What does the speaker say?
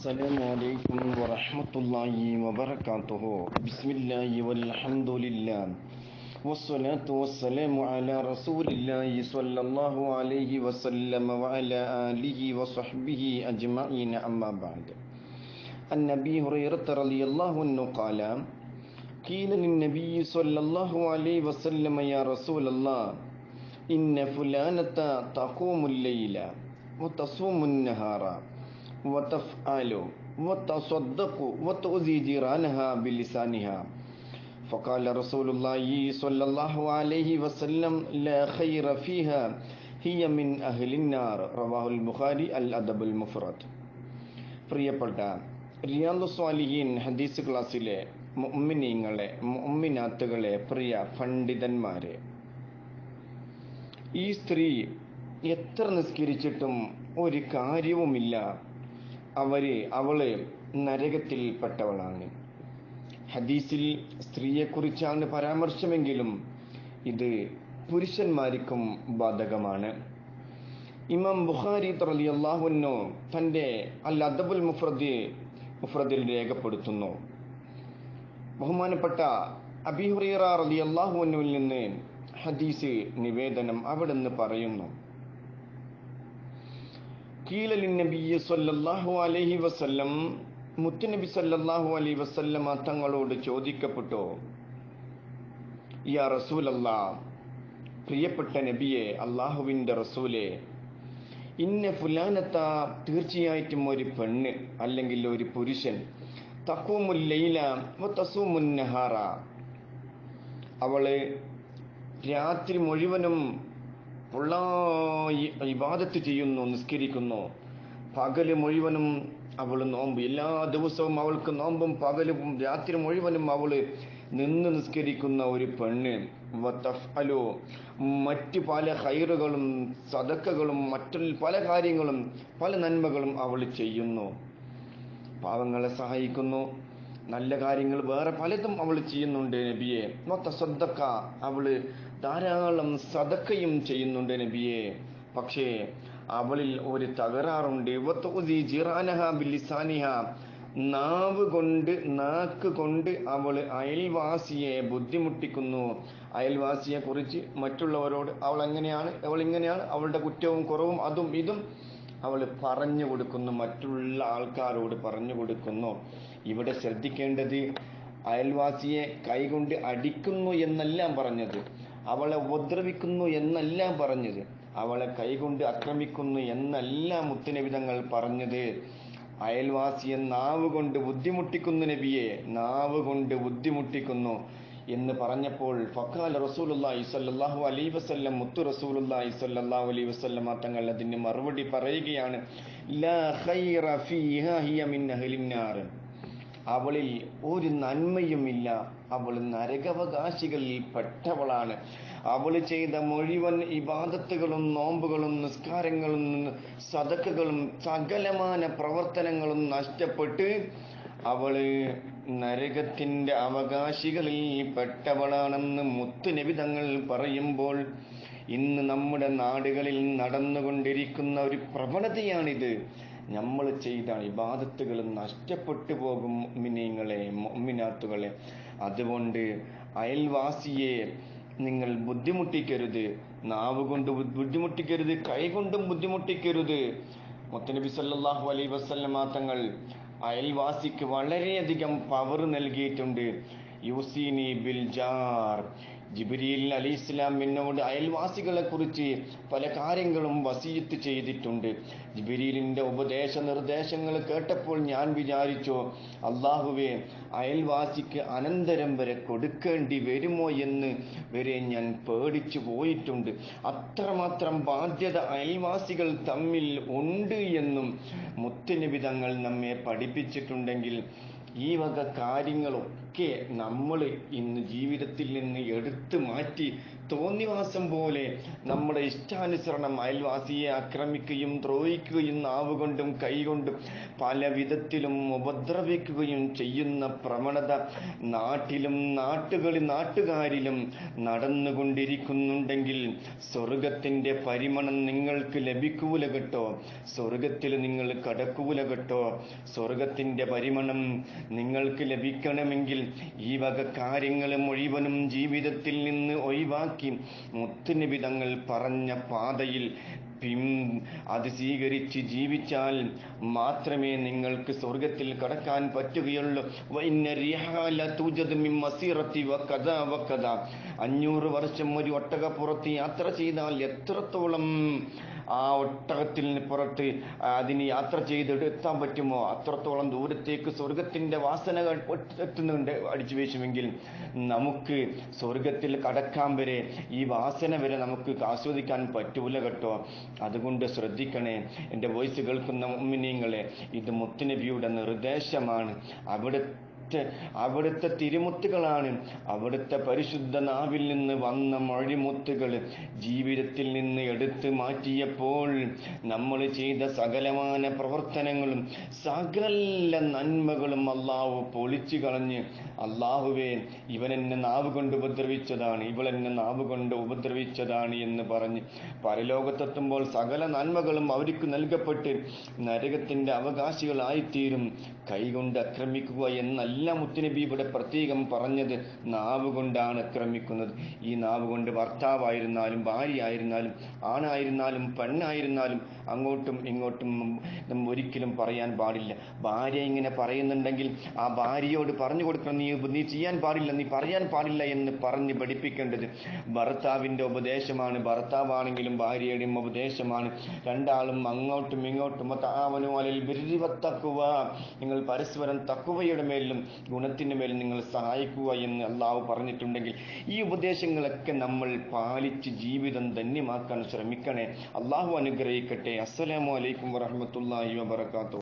السلام عليكم ورحمة الله وبركاته. بسم الله والحمد لله. والصلاة والسلام على رسول الله صلى الله عليه وسلم وعلى آله وصحبه أجمعين. أما بعد أبي هريرة رضي الله عنه قال قيل للنبي صلى الله عليه وسلم يا رسول الله إن فلانة تقوم الليل وتصوم النهار وتفعل وتصدق وتؤذي جيرانها بلسانها فقال رسول الله صلى الله عليه وسلم لا خير فيها هي من أهل النار رواه البخاري الأدب المفرد പ്രിയപ്പെട്ട റിയാദു സ്വാലിഹീൻ ഹദീസ് ക്ലാസ്സിലെ മുഅ്മിനീങ്ങളെ മുഅ്മിനാത്തുകളെ പ്രിയ പണ്ഡിതന്മാരെ ഈ സ്ത്രീ എത്ര നിസ്കരിച്ചിട്ടും ഒരു കാര്യവുമില്ല അവർ നരകത്തിൽ നരകത്തിൽപ്പെട്ടവളാണ്. ഹദീസിൽ സ്ത്രീയെക്കുറിച്ചാണ് പരാമർശമെങ്കിലും ഇത് പുരുഷന്മാർക്കും ബാധകമാണ്. ഇമാം ബുഖാരി തറലി അള്ളാഹുനോ തന്റെ അൽ അദബുൽ മുഫ്രദി മുഫ്രദിൽ രേഖപ്പെടുത്തുന്നു. ബഹുമാനപ്പെട്ട അബിഹുറീറ റലി അള്ളാഹുവിനുവിൽ നിന്ന് ഹദീസ് നിവേദനം അവിടെ നിന്ന് പറയുന്നു. കീലലിൻ നബി സല്ലല്ലാഹു അലൈഹി വസല്ലം മുത്തുനബി സല്ലല്ലാഹു അലൈഹി വസല്ലമ തങ്ങളോട് ചോദിക്കപ്പെട്ടു? യാ റസൂലല്ലാ പ്രിയപ്പെട്ട നബിയെ അള്ളാഹുവിന്റെ റസൂലെ ഇന്ന ഫുലാനത്ത തീർച്ചയായിട്ടും ഒരു പെണ്ണ് അല്ലെങ്കിൽ ഒരു പുരുഷൻ തക്കൂമുല്ലയില തസൂമുന്നഹാറ അവൾ രാത്രി മുഴുവനും ഇബാദത്ത് ചെയ്യുന്നു നിസ്കരിക്കുന്നു. പകൽ മുഴുവനും അവൾ നോമ്പ്. എല്ലാ ദിവസവും അവൾക്ക് നോമ്പും പകലും രാത്രി മുഴുവനും അവൾ നിന്ന് നിസ്കരിക്കുന്ന ഒരു പെണ്ണ്. അലോ മറ്റ് പല ഹൈറുകളും സതക്കകളും മറ്റു പല കാര്യങ്ങളും പല നന്മകളും അവൾ ചെയ്യുന്നു. പാവങ്ങളെ സഹായിക്കുന്നു. നല്ല കാര്യങ്ങൾ വേറെ പലതും അവൾ ചെയ്യുന്നുണ്ട് നബിയെ. മൊത്ത സദ്ദക്ക അവൾ ധാരാളം സദക്കയും ചെയ്യുന്നുണ്ട് നബിയെ. പക്ഷേ അവളിൽ ഒരു തകരാറുണ്ട്. നാവ് കൊണ്ട് നാക്ക് കൊണ്ട് അവൾ അയൽവാസിയെ ബുദ്ധിമുട്ടിക്കുന്നു. അയൽവാസിയെ കുറിച്ച് മറ്റുള്ളവരോട് അവൾ എങ്ങനെയാണ് അവൾ ഇങ്ങനെയാണ് അവളുടെ കുറ്റവും കുറവും അതും ഇതും അവൾ പറഞ്ഞു കൊടുക്കുന്നു. മറ്റുള്ള ആൾക്കാരോട് പറഞ്ഞു കൊടുക്കുന്നു. ഇവിടെ ശ്രദ്ധിക്കേണ്ടത് അയൽവാസിയെ കൈകൊണ്ട് അടിക്കുന്നു എന്നെല്ലാം പറഞ്ഞത്. അവളെ ഉപദ്രവിക്കുന്നു എന്നെല്ലാം പറഞ്ഞത്. അവളെ കൈകൊണ്ട് ആക്രമിക്കുന്നു എന്നല്ല മുത്തുനബിതങ്ങൾ പറഞ്ഞത്. അയൽവാസിയെ നാവ് കൊണ്ട് ബുദ്ധിമുട്ടിക്കുന്നു നബിയെ നാവ് കൊണ്ട് ബുദ്ധിമുട്ടിക്കുന്നു എന്ന് പറഞ്ഞപ്പോൾ ഫക്കാൽ റസൂലുല്ലാഹി സ്വല്ലല്ലാഹു അലൈഹി വസല്ലം മുത്തു റസൂലുല്ലാഹി സ്വല്ലല്ലാഹു അലൈഹി വസല്ലം തങ്ങൾ അതിന് മറുപടി പറയുകയാണ് ലാ ഖൈറ ഫീഹാ ഹിയ മിൻ അഹ്ലിന്നാർ അവളിൽ ഒരു നന്മയുമില്ല അവൾ നരകവകാശികളിൽ പെട്ടവളാണ്. അവൾ ചെയ്ത മുഴുവൻ ഇബാദത്തുകളും നോമ്പുകളും നിസ്കാരങ്ങളും സതക്കുകളും സകലമാന പ്രവർത്തനങ്ങളും നഷ്ടപ്പെട്ട് അവൾ നരകത്തിന്റെ അവകാശികളിൽ പെട്ടവളാണെന്ന് മുത്തുനബി തങ്ങൾ പറയുമ്പോൾ ഇന്ന് നമ്മുടെ നാടുകളിൽ നടന്നുകൊണ്ടിരിക്കുന്ന ഒരു പ്രവണതയാണിത്. നമ്മൾ ചെയ്ത ഇബാദത്തുകൾ നഷ്ടപ്പെട്ടു പോകും മിനിങ്ങളെ മുഅ്മിനാത്തുകളെ. അതുകൊണ്ട് അയൽവാസിയെ നിങ്ങൾ ബുദ്ധിമുട്ടിക്കരുത്. നാവ് കൊണ്ട് ബുദ്ധിമുട്ടിക്കരുത്. കൈ കൊണ്ടും ബുദ്ധിമുട്ടിക്കരുത്. മുത്തനബി സല്ലാഹു അലൈ വസ്ലമാ തങ്ങൾ അയൽവാസിക്ക് വളരെയധികം പവർ നൽകിയിട്ടുണ്ട്. യുസീനി ബിൽ ജാർ. ജിബിരിയിൽ അലി ഇസ്ലാം എന്നോട് അയൽവാസികളെ കുറിച്ച് പല കാര്യങ്ങളും വസീയത്ത് ചെയ്തിട്ടുണ്ട്. ജിബിരിലിന്റെ ഉപദേശ നിർദ്ദേശങ്ങൾ കേട്ടപ്പോൾ ഞാൻ വിചാരിച്ചു അള്ളാഹുവെ അയൽവാസിക്ക് അനന്തരം വരെ കൊടുക്കേണ്ടി വരുമോ എന്ന് വരെ ഞാൻ പേടിച്ചു പോയിട്ടുണ്ട്. അത്രമാത്രം ബാധ്യത അയൽവാസികൾ തമ്മിൽ ഉണ്ട് എന്നും മുത്തുനിബിതങ്ങൾ നമ്മെ പഠിപ്പിച്ചിട്ടുണ്ടെങ്കിൽ ഈ വക കാര്യങ്ങളും ഇതൊക്കെ നമ്മൾ ഇന്ന് ജീവിതത്തിൽ നിന്ന് എടുത്തു മാറ്റി തോന്നിവാസം പോലെ നമ്മുടെ ഇഷ്ടാനുസരണം അയൽവാസിയെ ആക്രമിക്കുകയും ദ്രോഹിക്കുകയും നാവുകൊണ്ടും കൈകൊണ്ടും പല വിധത്തിലും ഉപദ്രവിക്കുകയും ചെയ്യുന്ന പ്രവണത നാട്ടിലും നാട്ടുകളിൽ നാട്ടുകാരിലും നടന്നുകൊണ്ടിരിക്കുന്നുണ്ടെങ്കിൽ സ്വർഗത്തിന്റെ പരിമണം നിങ്ങൾക്ക് ലഭിക്കൂല കേട്ടോ. സ്വർഗത്തിൽ നിങ്ങൾ കടക്കൂല കേട്ടോ. സ്വർഗത്തിന്റെ പരിമണം നിങ്ങൾക്ക് ലഭിക്കണമെങ്കിൽ ഈ വക കാര്യങ്ങൾ മുഴുവനും ജീവിതത്തിൽ നിന്ന് ഒഴിവാക്കി മുത്തുനബി തങ്ങൾ പറഞ്ഞ പാതയിൽ പിൻ അത് സ്വീകരിച്ച് ജീവിച്ചാൽ മാത്രമേ നിങ്ങൾക്ക് സ്വർഗത്തിൽ കടക്കാൻ പറ്റുകയുള്ളൂ. അഞ്ഞൂറ് വർഷം ഒരു ഒട്ടകപ്പുറത്ത് യാത്ര ചെയ്താൽ എത്രത്തോളം ആ ഒട്ടകത്തിന് പുറത്ത് അതിന് യാത്ര ചെയ്തിട്ട് എത്താൻ പറ്റുമോ? അത്രത്തോളം ദൂരത്തേക്ക് സ്വർഗത്തിന്റെ വാസനകൾ എത്തുന്നുണ്ട് അടിച്ചു വീശുമെങ്കിൽ നമുക്ക് സ്വർഗത്തിൽ കടക്കാൻ വരെ ഈ വാസന വരെ നമുക്ക് ആസ്വദിക്കാൻ പറ്റൂല കേട്ടോ. അതുകൊണ്ട് ശ്രദ്ധിക്കണേ എന്റെ വോയിസ് കേൾക്കുന്ന ഉമ്മിനിയങ്ങളെ ഇത് മുത്തുനബിയുടെ നിർദ്ദേശമാണ്. അവിടെ അവിടുത്തെ തിരുമുത്തുകളാണ്. അവിടുത്തെ പരിശുദ്ധ നാവിൽ നിന്ന് വന്ന മൊഴിമുത്തുകൾ ജീവിതത്തിൽ നിന്ന് എടുത്തു മാറ്റിയപ്പോൾ നമ്മൾ ചെയ്ത സകലമാന പ്രവർത്തനങ്ങളും സകല നന്മകളും അള്ളാഹു പൊളിച്ചു കളഞ്ഞ് അള്ളാഹുവെ ഇവൻ എന്നെ നാവ് കൊണ്ട് ഉപദ്രവിച്ചതാണ് ഇവൾ എന്നെ നാവ് കൊണ്ട് ഉപദ്രവിച്ചതാണ് എന്ന് പറഞ്ഞ് പരലോകത്തെത്തുമ്പോൾ സകല നന്മകളും അവർക്ക് നൽകപ്പെട്ട് നരകത്തിന്റെ അവകാശികളായിത്തീരും. കൈകൊണ്ട് അക്രമിക്കുക എന്നല്ല മുത്തുനബി ഇവിടെ പ്രത്യേകം പറഞ്ഞത് നാവ് കൊണ്ടാണ് അക്രമിക്കുന്നത്. ഈ നാവ് കൊണ്ട് ഭർത്താവായിരുന്നാലും ഭാര്യയായിരുന്നാലും ആണായിരുന്നാലും പെണ്ണായിരുന്നാലും അങ്ങോട്ടും ഇങ്ങോട്ടും ഒരിക്കലും പറയാൻ പാടില്ല. ഭാര്യ ഇങ്ങനെ പറയുന്നുണ്ടെങ്കിൽ ആ ഭാര്യയോട് പറഞ്ഞു കൊടുക്കണം. നീ നീ ചെയ്യാൻ പാടില്ല നീ പറയാൻ പാടില്ല എന്ന് പറഞ്ഞ് പഠിപ്പിക്കേണ്ടത് ഭർത്താവിന്റെ ഉപദേശമാണ്. ഭർത്താവാണെങ്കിലും ഭാര്യയുടെയും ഉപദേശമാണ്. രണ്ടാളും അങ്ങോട്ടും ഇങ്ങോട്ടും താവനോ അല്ലെങ്കിൽ ബിരിവത്തക്കുക നിങ്ങൾ പരസ്പരം തക്കുവയുടെ മേലും ഗുണത്തിന്റെ മേൽ നിങ്ങൾ സഹായിക്കുക എന്ന് അള്ളാഹു പറഞ്ഞിട്ടുണ്ടെങ്കിൽ ഈ ഉപദേശങ്ങളൊക്കെ നമ്മൾ പാലിച്ച് ജീവിതം ധന്യമാക്കാൻ ശ്രമിക്കണേ. അള്ളാഹു അനുഗ്രഹിക്കട്ടെ. അസ്സലാമു അലൈക്കും വറഹമത്തല്ലാഹി വബർക്കാത്തു